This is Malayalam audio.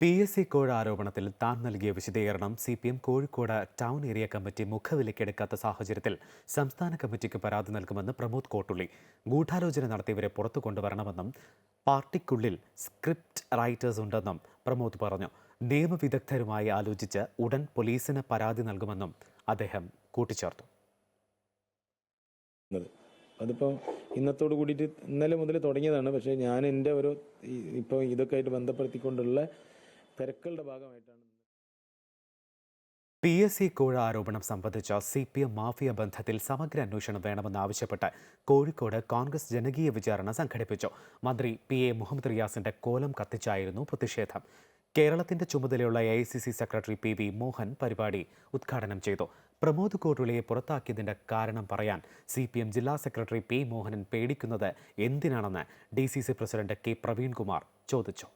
പി എസ് സി കോഴ ആരോപണത്തിൽ താൻ നൽകിയ വിശദീകരണം C P M Kozhikode town area committee മുഖവിലക്കെടുക്കാത്ത സാഹചര്യത്തിൽ സംസ്ഥാന കമ്മിറ്റിക്ക് പരാതി നൽകുമെന്ന് പ്രമോദ് കോട്ടുള്ളി. ഗൂഢാലോചന നടത്തിയവരെ പുറത്തു കൊണ്ടുവരണമെന്നും പാർട്ടിക്കുള്ളിൽ സ്ക്രിപ്റ്റ് റൈറ്റേഴ്സ് ഉണ്ടെന്നും പ്രമോദ് പറഞ്ഞു. നിയമവിദഗ്ധരുമായി ആലോചിച്ച് ഉടൻ പോലീസിന് പരാതി നൽകുമെന്നും അദ്ദേഹം കൂട്ടിച്ചേർത്തു. അതിപ്പോൾ ഇന്നത്തോട് കൂടിയിട്ട് ഇന്നലെ മുതൽ തുടങ്ങിയതാണ്. പക്ഷേ ഞാൻ എന്റെ ഒരു ഇപ്പോൾ ഇതൊക്കെ ആയിട്ട് ബന്ധപ്പെടുത്തിക്കൊണ്ടുള്ള തിരക്കുകളുടെ ഭാഗമായിട്ടാണ് പി എസ് സി കോഴ ആരോപണം സംബന്ധിച്ച സി പി എം മാഫിയ ബന്ധത്തിൽ സമഗ്ര അന്വേഷണം വേണമെന്നാവശ്യപ്പെട്ട് കോഴിക്കോട് കോൺഗ്രസ് ജനകീയ വിചാരണ സംഘടിപ്പിച്ചു. മന്ത്രി പി എ മുഹമ്മദ് റിയാസിന്റെ കോലം കത്തിച്ചായിരുന്നു പ്രതിഷേധം. കേരളത്തിന്റെ ചുമതലയുള്ള A I C C secretary P V Mohan പരിപാടി ഉദ്ഘാടനം ചെയ്തു. പ്രമോദ് കോട്ടുളിയെ പുറത്താക്കിയതിന്റെ കാരണം പറയാൻ സി പി എം ജില്ലാ സെക്രട്ടറി പി മോഹനൻ പേടിക്കുന്നത് എന്തിനാണെന്ന് D C C president K Praveenkumar ചോദിച്ചു.